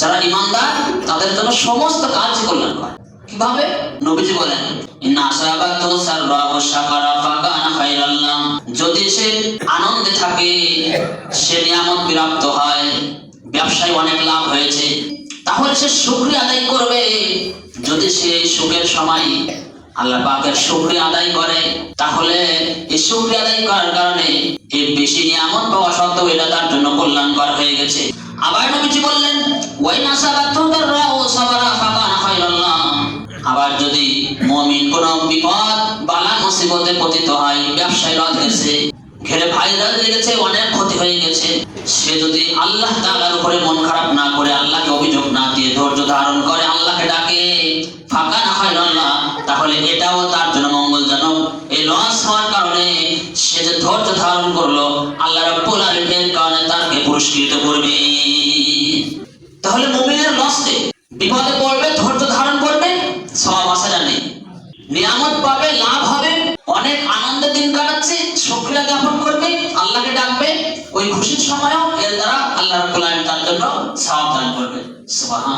যারা ইমানদার, তাদের জন্য সমস্ত কাজ কল্যাণ করে কীভাবে? নবীজি বলেন যদি সে আনন্দে থাকে, সে নিয়ামত হয়, ব্যবসায় অনেক লাভ হয়েছে, তাহলে সে শুকরিয়া আদায় করবে। যদি সে সুখের সময় আল্লাহ পাকের শুকরিয়া আদায় করে, তাহলে এই শুকরিয়া আদায় করার কারণে বেশি নিয়ামত পাওয়া সত্ত্বেও এটা তার জন্য কল্যাণকর হয়ে গেছে। আবার বললেন ওয়াই নাসাবাতু সাবারা ফাকানা খায়রাল্লাহ আবার যদি মমিন কোন বিপদ, বালা মুসিবতে পতিত হয়, ব্যবসায় লস গেছে, ঘেরে ভাইরাস লেগেছে অনেক ক্ষতি হয়ে গেছে, সে যদি আল্লাহ তাআলার উপরে মন খারাপ না করে, আল্লাহকে অভিযোগ না দিয়ে ধৈর্য ধারণ করে, আল্লাহকে ডাকে ফাঁকা না হয় আল্লাহ তাহলে এটাও তার জন্য মঙ্গলজনক। এই লস হওয়ার কারণে সে যে ধৈর্য ধারণ করল, আল্লাহ রাব্বুল আলামিনের কারণে তাকে পুরস্কৃত করবে তাহলে মুমিনের লস নেই বিপদে পড়বে, ধৈর্য ধারণ করবে, সব আসা নেই নিয়ামত পাবে, লাভ হবে, অনেক আনন্দের দিন কাটাচ্ছে শুক্রিয়া জ্ঞাপন করবে, আল্লাহকে ডাকবে, ওই খুশির সময়ও এর দ্বারা আল্লাহ রাব্বুল আলামিন তার জন্য সাবধান করবে। সুবহানাল্লাহ।